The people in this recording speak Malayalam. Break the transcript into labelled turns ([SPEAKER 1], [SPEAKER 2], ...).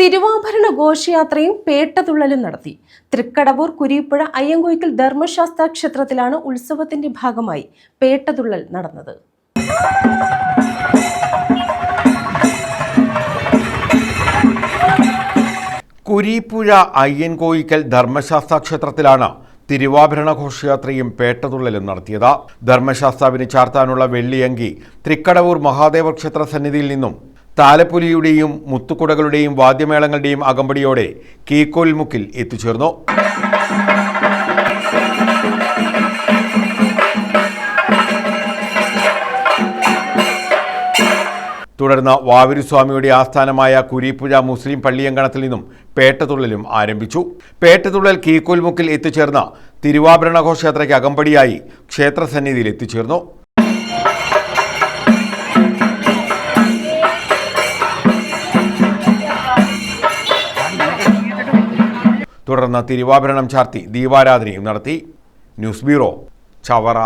[SPEAKER 1] തിരുവാഭരണ ഘോഷയാത്രയും പേട്ടതുള്ളലും നടത്തി. തൃക്കടവൂർ കുരീപ്പുഴ അയ്യങ്കോയ്ക്കൽ ധർമ്മശാസ്ത്ര ക്ഷേത്രത്തിലാണ് ഉത്സവത്തിന്റെ ഭാഗമായി പേട്ടതുള്ളൽ നടന്നത്.
[SPEAKER 2] കുരീപ്പുഴ അയ്യൻകോയിക്കൽ ധർമ്മശാസ്ത്ര ക്ഷേത്രത്തിലാണ് തിരുവാഭരണ ഘോഷയാത്രയും പേട്ടതുള്ളലും നടത്തിയത്. ധർമ്മശാസ്താവിന് ചാർത്താനുള്ള വെള്ളിയങ്കി തൃക്കടവൂർ മഹാദേവ ക്ഷേത്ര സന്നിധിയിൽ നിന്നും താലപ്പൊലിയുടെയും മുത്തുകുടകളുടെയും വാദ്യമേളങ്ങളുടെയും അകമ്പടിയോടെ കീക്കോൽമുക്കിൽ എത്തിച്ചേർന്നു. തുടർന്ന് വാവിരുസ്വാമിയുടെ ആസ്ഥാനമായ കുരീപ്പുഴ മുസ്ലിം പള്ളിയങ്കണത്തിൽ നിന്നും പേട്ടതുള്ളലും ആരംഭിച്ചു. പേട്ടതുള്ളൽ കീക്കോൽമുക്കിൽ എത്തിച്ചേർന്ന തിരുവാഭരണഘോഷയാത്രയ്ക്ക് അകമ്പടിയായി ക്ഷേത്രസന്നിധിയിൽ എത്തിച്ചേർന്നു. തുടർന്ന് തിരുവാഭരണം ചാർത്തി ദീപാരാധനയും നടത്തി ന്യൂസ് ബ്യൂറോ ചവറ